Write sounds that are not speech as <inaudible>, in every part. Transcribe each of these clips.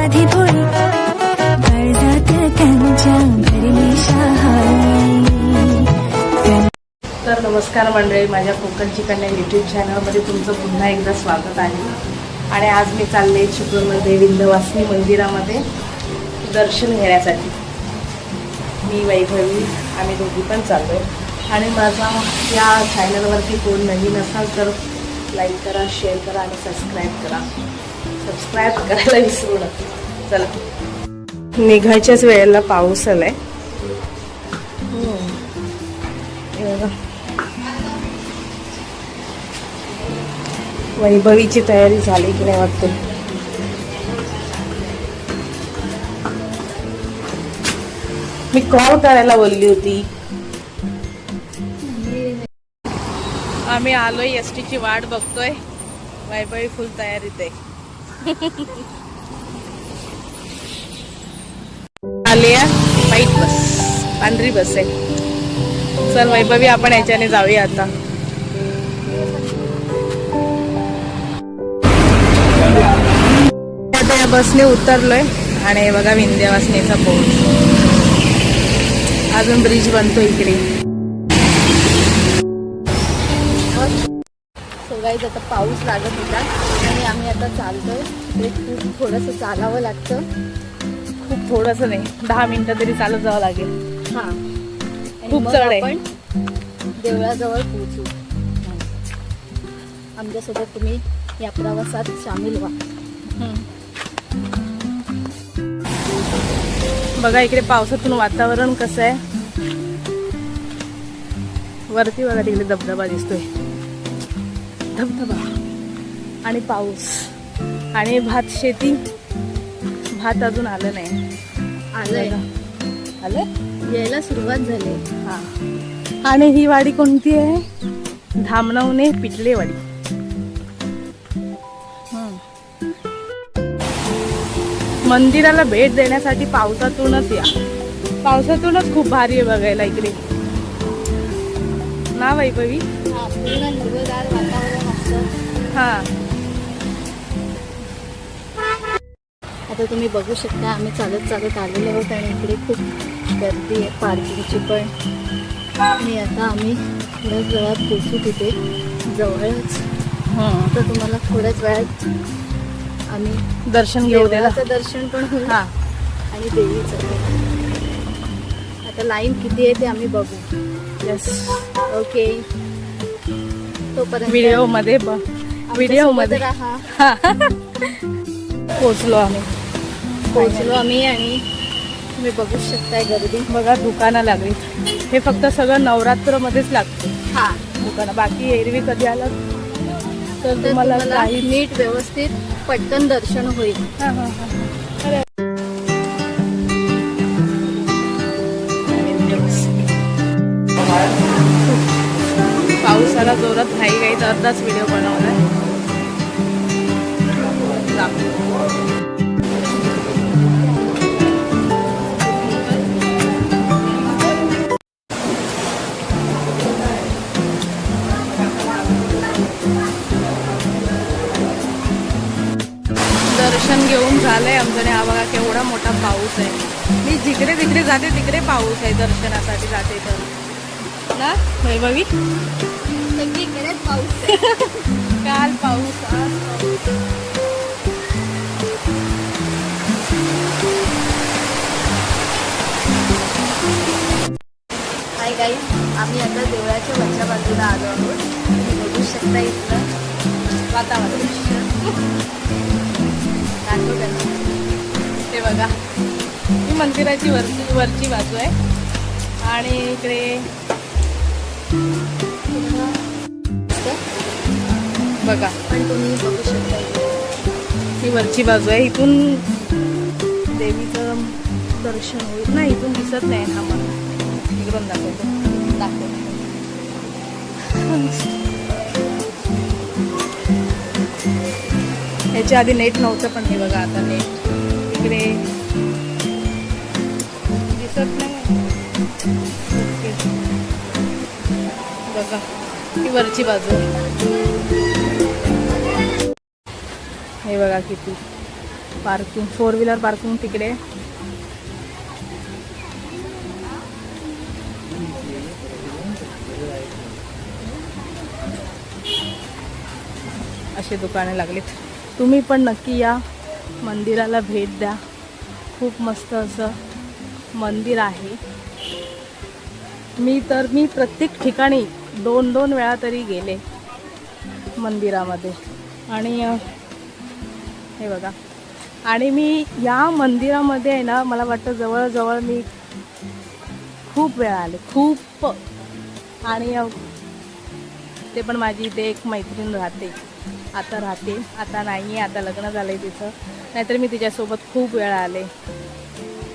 साधी भोळी त्यांच्या भरली तर नमस्कार मंडळी माझ्या कोकणची कन्या यूट्यूब चॅनलमध्ये तुमचं पुन्हा एकदा स्वागत आहे. आणि आज मी चालले चिपळूणमध्ये विंध्यवासिनी मंदिरामध्ये दर्शन घेण्यासाठी. मी वैभवी आम्ही दोघी पण चाललो आणि माझा या चॅनलवरती कोण नवीन असाल तर लाईक करा शेअर करा आणि सबस्क्राईब करा. सबस्क्राईब करायला विसरू नका. चला. निघायच्याच वेळेला पाऊस आलाय. हो. वैभवीची तयारी झाली की नाही वाटते? मी कॉल करायला बोलली होती. आम्ही आलोय एस ची वाट बघतोय. वैभवी फुल तयारीत आहे. आलिया व्हाईट बस पांढरी बस आहे. चल वैभवी आपण याच्याने जाऊया आता. आता या बसने उतरलोय आणि बघा विंध्यावासनेचा पोहोच अजून ब्रिज बनतो इकडे. गाईज आता पाऊस लागत होता. आणि आम्ही आता चालतोय. ते खूप थोडंसं चालावं लागतं. खूप थोडस नाही. दहा मिनिटं तरी चालत जावं लागेल. हां. खूप चढ आहे. देवळाजवळ पोहोचू. आमच्यासोबत तुम्ही या प्रवासात सामील व्हा. बघा इकडे पावसातून वातावरण कसं आहे. वरती बघा तिकडे धबधबा दिसतोय. धबधबा आणि पाऊस आणि भात शेती. भात अजून आलं नाही. आलंय. बघा. आलं यायला सुरुवात झाली. हा. आणि ही वाडी कोणती आहे? धामणवणे पिटले वाडी. हम्म. मंदिराला भेट देण्यासाठी पावसातूनच या. पावसातूनच खूप भारी आहे बघायला इकडे. ना वैभवी हा. आता तुम्ही बघू शकता आम्ही चालत चालत आलेलो आहोत आणि इकडे खूप गर्दी आहे पार्किंगची पण. आणि आता आम्ही थोड्याच वेळात पोचू तिथे जवळच. तर तुम्हाला थोड्याच वेळात आम्ही दर्शन घेऊ देवाचं दर्शन पण होईल. हा. आणि देवीचं. आता लाईन किती आहे ते आम्ही बघू. येस ओके व्हिडिओमध्ये व्हिडिओमध्ये पोचलो आम्ही. पोहोचलो आम्ही आणि तुम्ही बघू शकताय गर्दी. बघा दुकानं लागली. हे फक्त सगळं नवरात्र मध्येच लागते. हा. दुकानं. बाकी एरवी कधी आलं तर तुम्हाला तुम्हाला काही नीट व्यवस्थित पटकन दर्शन होईल. हा, हा, हा. पावसाला जोरात घाई घाईत अर्धाच व्हिडिओ बनवलाय. दर्शन घेऊन झालंय आमचं हा बघा केवढा मोठा पाऊस आहे. मी जिकडे तिकडे जाते तिकडे पाऊस आहे दर्शनासाठी जाते तर. ना वैभवी सगळीकडेच पाऊस <laughs> काल पाऊस आज पाऊस. गाई आम्ही आता देवळाच्या वरच्या बाजूला आलो आहोत. तुम्ही बघू शकता इथलं वातावरण. <laughs> ते बघा. ही मंदिराची वरची वरची बाजू आहे. आणि इकडे बघा. ही वरची बाजू आहे. इथून देवीचं दर्शन होईल. ना इथून दिसत नाही. हा मला इकडून दाखवतो. दाखव याच्या आधी नेट नव्हतं पण हे बघा आता नेट इकडे दिसत नाही. बघा ही वरची बाजू. हे बघा किती. पार्किंग फोर व्हीलर पार्किंग तिकडे. असे दुकाने लागलीत. तुम्ही पण नक्की या. मंदिराला भेट द्या. खूप मस्त असं मंदिर आहे. मी तर मी प्रत्येक ठिकाणी दोन दोन वेळा तरी गेले मंदिरामध्ये. आणि हे बघा. आणि मी या मंदिरामध्ये आहे ना मला वाटतं जवळजवळ मी खूप वेळा आले. खूप. आणि ते पण माझी इथे एक मैत्रीण राहते. आता राहते. आता नाही आहे आता लग्न झालं आहे तिचं. नाहीतर मी तिच्यासोबत खूप वेळा आले.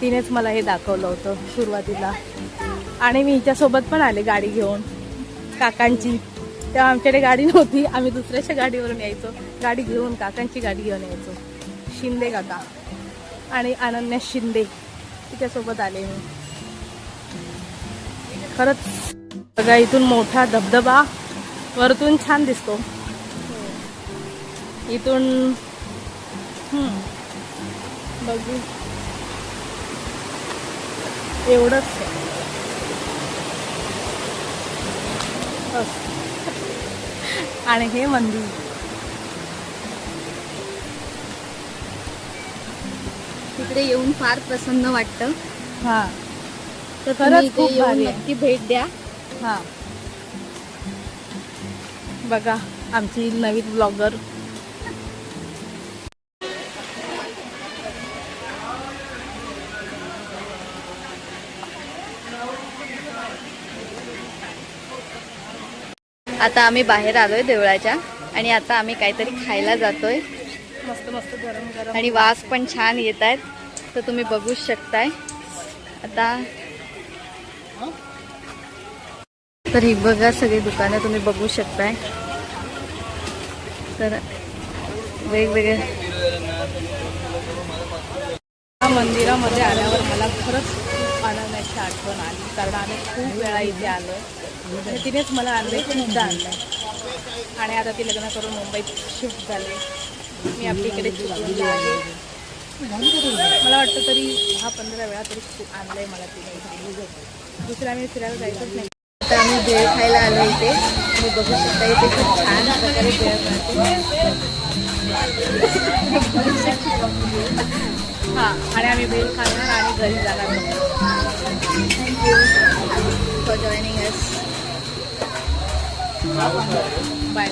तिनेच मला हे दाखवलं होतं सुरुवातीला. आणि मी हिच्यासोबत पण आले गाडी घेऊन. काकांची. तेव्हा आमच्याकडे गाडी नव्हती. आम्ही दुसऱ्याच्या गाडीवरून यायचो. गाडी घेऊन काकांची गाडी घेऊन यायचो. शिंदे काका आणि अनन्या शिंदे. तिच्यासोबत आले मी. खरंच बघा इथून मोठा धबधबा वरतून छान दिसतो. इथून बघू. एवढंच आहे. बस. <laughs> आणि हे मंदिर. तिकडे येऊन फार प्रसन्न वाटतं. हा. तर खरंच खूप भारी आहे. नक्की भेट द्या. हा. बघा आमची नवीन ब्लॉगर आता आम्ही बाहेर आलोय देवळाच्या आणि आता आम्ही काहीतरी खायला जातोय. मस्त मस्त गरम गरम. आणि वास पण छान येत आहेत तर तुम्ही बघूच शकताय. आता तर ही बघा सगळी दुकानं तुम्ही बघू शकताय. तर वेगवेगळे मंदिरामध्ये आल्यावर मला खरंच खूप आनंदाची आठवण आली. कारण आम्ही खूप वेळा इथे आलो. आणि तिनेच मला आणलंय खूपदा आणलं आणि आता ती लग्न करून मुंबईत शिफ्ट झाले. मी आपली इकडे आहे मला वाटतं तरी दहा पंधरा वेळा तरी खूप आहे मला तिने. दुसऱ्या आम्ही फिरायला जायचंच नाही. आता आम्ही भेळ खायला आलो इथे. तुम्ही बघू शकता इथे खूप छान प्रकारे भेळ मिळते हां आणि आम्ही भेल खाणार आणि घरी जाणार thank you for joining us bye